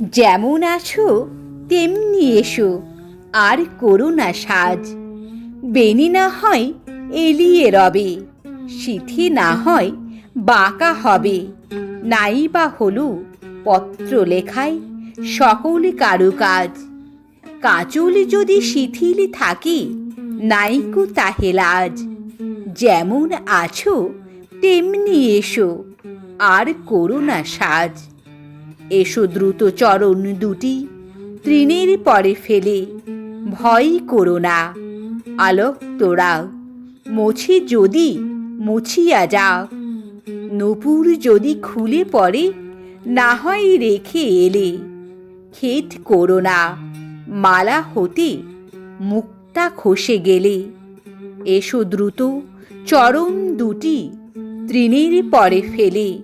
যেমন আছো, তেমনি এসো, আর করো না সাজ। বেনি না হয় এলিয়ে রবে, সিথি না হয় বাঁকা হবে। নাই বা হলো পত্র লেখায় সকল কারুকাজ। কাজল যদি শিথিল থাকে, নাইকো তাহে লাজ। যেমন আছো, তেমনি এসো, আর করো না সাজ। এসো দ্রুত চরণ দুটি, তৃণের পরে ফেলে। ভয় করো না, আলোক তোরা মুছি যদি, মুছিয়া যাক নূপুর যদি খুলে পড়ে, না হয় রেখে এলে। খেত করো না, মালা হতে মুক্তা খসে গেলে। এসো দ্রুত চরণ দুটি, তৃণের পরে ফেলে।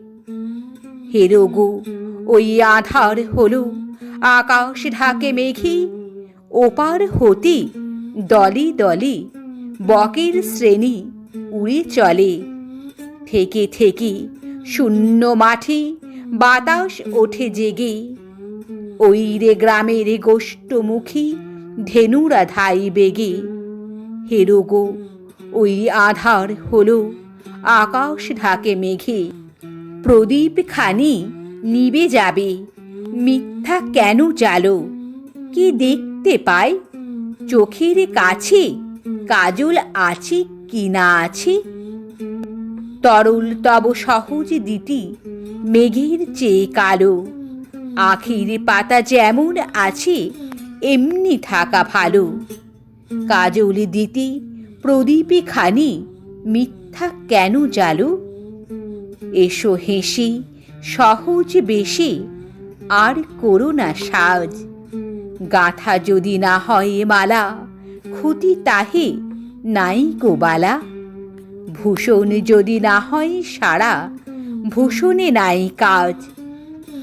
হেরোগো ওই আধার হলো আকাশ ঢাকে মেঘি, ওপার হতি দলি দলি, বকের শ্রেণি উড়ে চলে। থেকে থেকে শূন্য মাঠে বাতাস ওঠে জেগে। ওই রে গ্রামের গোষ্ঠমুখী ধেনুরা ধাই বেগে। হেরোগো ওই আধার হলো আকাশ ঢাকে মেঘে। প্রদীপ খানি নিবে যাবে। মিথ্যা কেন জালো? কি দেখতে পায়? চোখের কাছে কাজল আছে কি না আছে? তরল তব সহজ দিতি, মেঘের চেয়ে কালো। আখির পাতা যেমন আছে, এমনি থাকা ভালো। কাজল দিতি, প্রদীপে খানি, মিথ্যা কেন জালো? এসো হেসে সহজ বেশি আর করো না সাজ। গাথা যদি না হয় মালা, খুঁটি তাহে নাই গোবালা ভূষণ যদি না হয় সারা, ভূষণে নাই কাজ।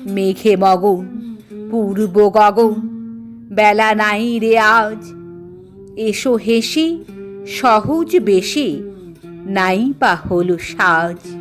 মেঘে মগন, পূর্ব গগন, বেলা নাই রে আজ। এসো হেসে, সহজ বেশি, নাই বা হলো সাজ।